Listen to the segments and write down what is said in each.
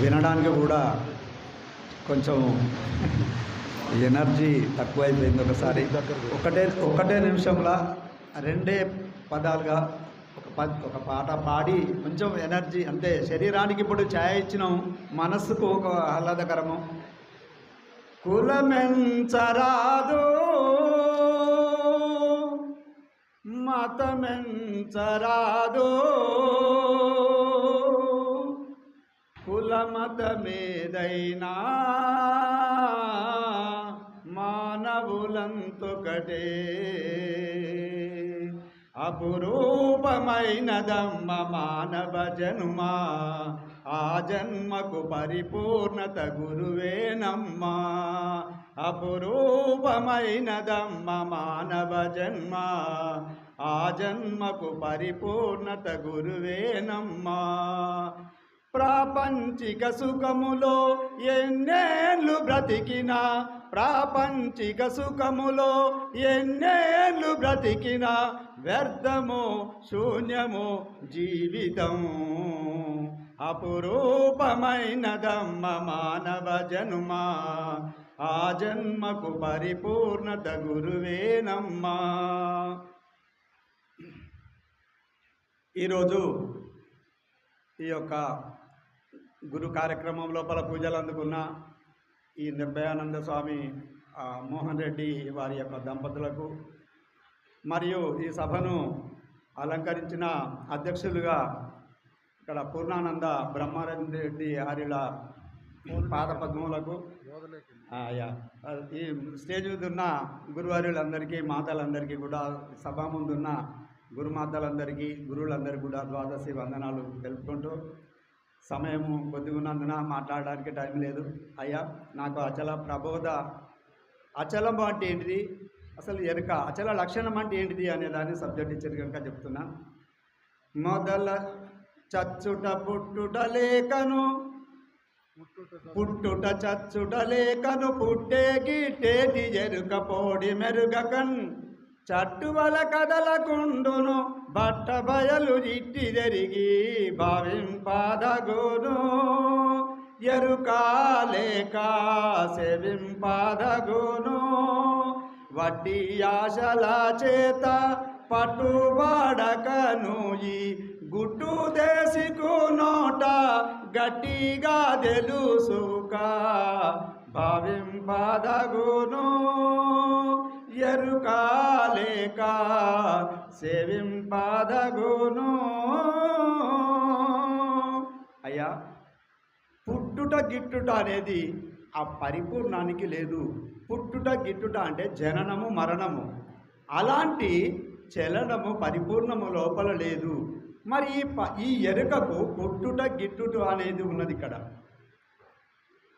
వినడానికి కూడా కొంచెం ఎనర్జీ తక్కువైపోయింది ఒకసారి. ఒకటే ఒకటే నిమిషంలో రెండే పదాలుగా ఒక ప ఒక పాట పాడి కొంచెం ఎనర్జీ అంటే శరీరానికి ఇప్పుడు ఛాయ ఇచ్చినాం మనస్సుకు ఒక ఆహ్లాదకరము. కులమెంచరాదు మతమెంచరాదు. కులమతమేదైనా మానవులంతొకటే అపురూపమైనదమ్మ మానవ జనుమా ఆ జన్మకు పరిపూర్ణత గురువేనమ్మా. అపురూపమైనదమ్మ మానవ జన్మ ఆ జన్మకు పరిపూర్ణత గురువేనమ్మా. ప్రాపంచిక సుఖములో ఎన్నేళ్ళు బ్రతికినా ప్రాపంచిక సుఖములో ఎన్నేళ్ళు బ్రతికినా వ్యర్థము శూన్యము జీవితం. అపురూపమైనదమ్మ మానవ జన్మ ఆ జన్మకు పరిపూర్ణత గురువేనమ్మా. ఈరోజు ఈ యొక్క గురు కార్యక్రమం లోపల పూజలు అందుకున్న ఈ నిర్భయానంద స్వామి మోహన్ రెడ్డి వారి యొక్క దంపతులకు మరియు ఈ సభను అలంకరించిన అధ్యక్షులుగా ఇక్కడ పూర్ణానంద బ్రహ్మానంద రెడ్డి ఆర్యుల పాద పద్మములకు ఈ స్టేజ్ మీద ఉన్న గురువార్యులందరికీ మాతలందరికీ కూడా సభ ముందున్న గురుమాతలందరికీ గురువులందరికీ కూడా ద్వాదశి వందనాలు తెలుపుకుంటూ సమయము కొద్దిగా ఉన్నందున మాట్లాడడానికి టైం లేదు. అయ్యా నాకు అచల ప్రబోధ అచలం అంటే ఏంటిది? అసలు ఎరుక అచల లక్షణం అంటే ఏంటిది అనే దాన్ని సబ్జెక్ట్ ఇచ్చారు కనుక చెప్తున్నా. మొదల చచ్చుట పుట్టుట లేఖను పుట్టుట చచ్చుట లేఖను పుట్టే గిట్టేటి ఎరుక పోడి మెరుగకన్ చట్టువల కదలకుండును బట్ట బయలు ఇట్టి జరిగి భావింపాదగును ఎరుకాలేక సెవింపాదగును వడ్డీ ఆశల చేత పట్టుబడకను ఈ గుట్టు దేశకు నోట గట్టిగా తెలుసుక భావింపదగును ఎరుక సేవింపదగును. అయ్యా పుట్టుట గిట్టుట అనేది ఆ పరిపూర్ణానికి లేదు. పుట్టుట గిట్టుట అంటే జననము మరణము. అలాంటి చలనము పరిపూర్ణము లోపల లేదు. మరి ఈ ఎరుకకు పుట్టుట గిట్టుట అనేది ఉన్నది ఇక్కడ.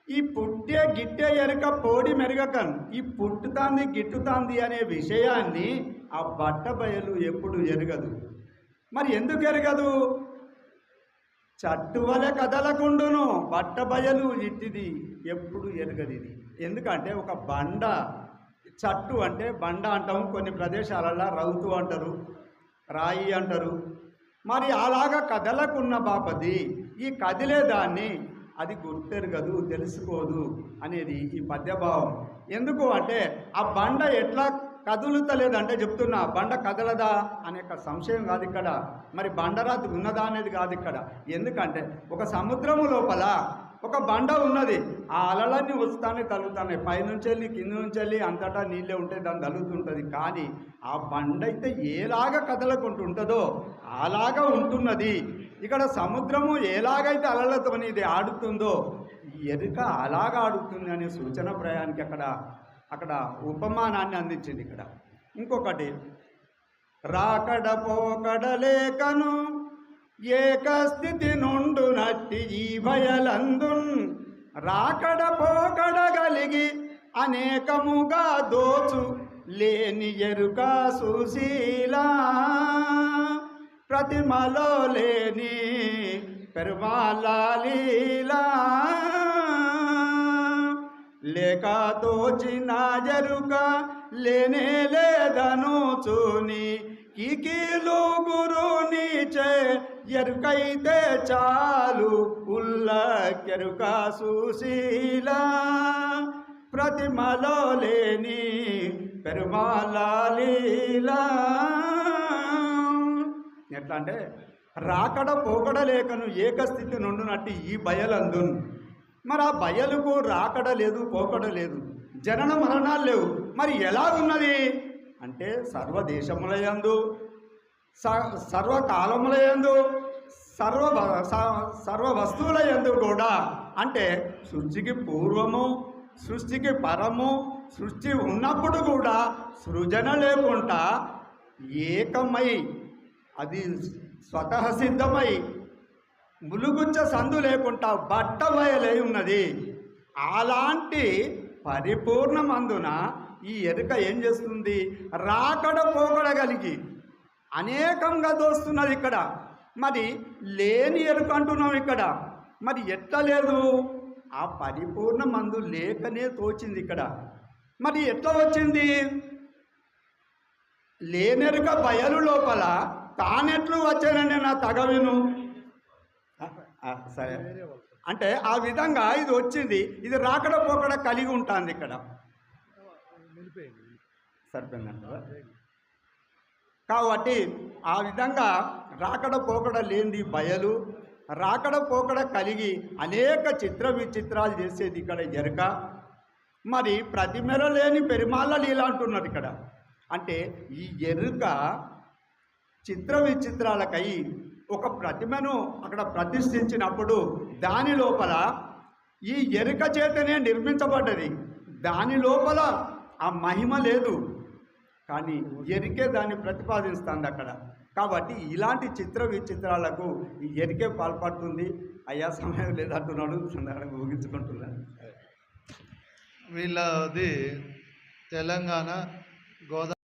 ఈ పుట్టే గిట్టే ఎరుక పోడి మెరుగకన్ ఈ పుట్టుతాంది గిట్టుతాంది అనే విషయాన్ని ఆ బట్ట బయలు ఎప్పుడు ఎరగదు. మరి ఎందుకు ఎరగదు? చట్టు వలె కదలకుండును బట్ట బయలు ఇట్టిది ఎప్పుడు ఎరగదు ఇది. ఎందుకంటే ఒక బండ చట్టు అంటే బండ అంటాము కొన్ని ప్రదేశాలలో రౌతు అంటారు రాయి అంటారు. మరి అలాగా కదలకున్న బాపది ఈ కదిలే దాన్ని అది గుర్తెరగదు తెలుసుకోదు అనేది ఈ పద్యభావం. ఎందుకు అంటే ఆ బండ ఎట్లా కదులుతలేదంటే చెప్తున్నా బండ కదలదా అనే ఒక సంశయం కాదు ఇక్కడ. మరి బండరాతి ఉన్నదా అనేది కాదు ఇక్కడ. ఎందుకంటే ఒక సముద్రము లోపల ఒక బండ ఉన్నది. ఆ అలలన్నీ వస్తానే తలుగుతానే పైనుంచి వెళ్ళి కింద నుంచి వెళ్ళి అంతటా నీళ్ళే ఉంటే దాన్ని తలుగుతుంటుంది కానీ ఆ బండ అయితే ఏలాగా కదలకుంటుంటుందో అలాగా ఉంటున్నది. ఇక్కడ సముద్రము ఎలాగైతే అలలతో ఇది ఆడుతుందో ఎదుక ఎరుక అలాగా ఆడుతుంది అనే సూచన ప్రయానికి అక్కడ అక్కడ ఉపమానాన్ని అందించింది ఇక్కడ. ఇంకొకటి రాకడ పోకడ లేకను ఏకస్థితి నుండు నట్టి ఈ భయలందున్. రాకడ పోకడ కలిగి అనేకముగా దోచు లేని ఎరుక సుశీలా. ప్రతిమలో లేని పెరుమాలీలా లేక తోచిన జరుక లేనే లేదను చూని కికీలు గురునిచే ఎరుకైతే చాలు ఉల్ల కెరుక సుశీల. ప్రతిమలో లేని పెరుమాల లీలా. ఎట్లా అంటే రాకడ పోకడ లేకను ఏకస్థితి నుండునట్టు ఈ బయలందు మరి ఆ బయలుకు రాకడ లేదు పోకడ లేదు జనన మరణాలు లేవు. మరి ఎలా ఉన్నది? అంటే సర్వదేశములయందు స- సర్వకాలములయందు సర్వ స- సర్వ వస్తువుల యందు కూడా అంటే సృష్టికి పూర్వము సృష్టికి పరము సృష్టి ఉన్నప్పుడు కూడా సృజన లేకుండా ఏకమై అది స్వతః సిద్ధమై ములుగుచ్చ సందు లేకుండా బట్ట బయలై ఉన్నది. అలాంటి పరిపూర్ణమందున ఈ ఎరుక ఏం చేస్తుంది? రాకడ పోకడ కలిగి అనేకంగా దోస్తున్నది ఇక్కడ. మరి లేని ఎరుక అంటున్నాం ఇక్కడ. మరి ఎట్లా లేదు? ఆ పరిపూర్ణ మందు లేకనే తోచింది ఇక్కడ. మరి ఎట్లా వచ్చింది? లేనెరుక బయలు లోపల తానెట్లు వచ్చానండి నా తగవిను విను. సరే. అంటే ఆ విధంగా ఇది వచ్చింది. ఇది రాకడ పోకడ కలిగి ఉంటుంది ఇక్కడ. సరిపోయిందంటారా కాబట్టి ఆ విధంగా రాకడ పోకడ లేనిది బయలు రాకడ పోకడ కలిగి అనేక చిత్ర విచిత్రాలు చేసేది ఇక్కడ ఎరక. మరి ప్రతిమెర లేని పెరిమాళ్ళ లీల అంటున్నారు ఇక్కడ. అంటే ఈ ఎరుక చిత్ర విచిత్రాలకై ఒక ప్రతిమను అక్కడ ప్రతిష్ఠించినప్పుడు దాని లోపల ఈ ఎరుక చేతనే నిర్మించబడ్డది. దాని లోపల ఆ మహిమ లేదు. కానీ ఎరికే దాన్ని ప్రతిపాదిస్తుంది అక్కడ. కాబట్టి ఇలాంటి చిత్ర విచిత్రాలకు ఈ ఎరికే పాల్పడుతుంది. అయ్యా సమయం లేదంటున్నాడు. సందర్భంగా ముగించుకుంటున్నాను. వీళ్ళది తెలంగాణ గోదావరి